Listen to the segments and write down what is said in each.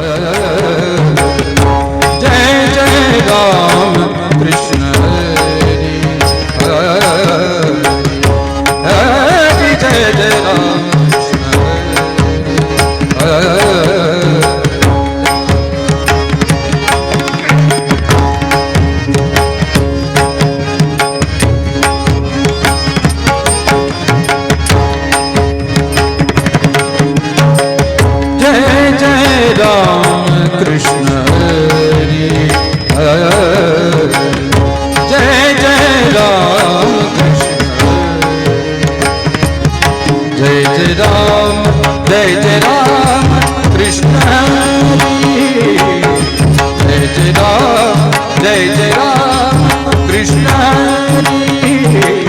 Jai Jai Krishna Hari Hari. जय जय राम कृष्ण हरि। जय जय राम जय जय राम कृष्ण हरि जय जय राम जय जय राम कृष्ण हरि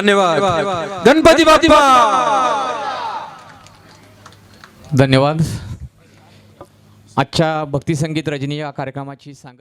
धन्यवाद. गणपती बाप्पा. धन्यवाद. आजच्या भक्ती संगीत रजनी या कार्यक्रमाची सांगत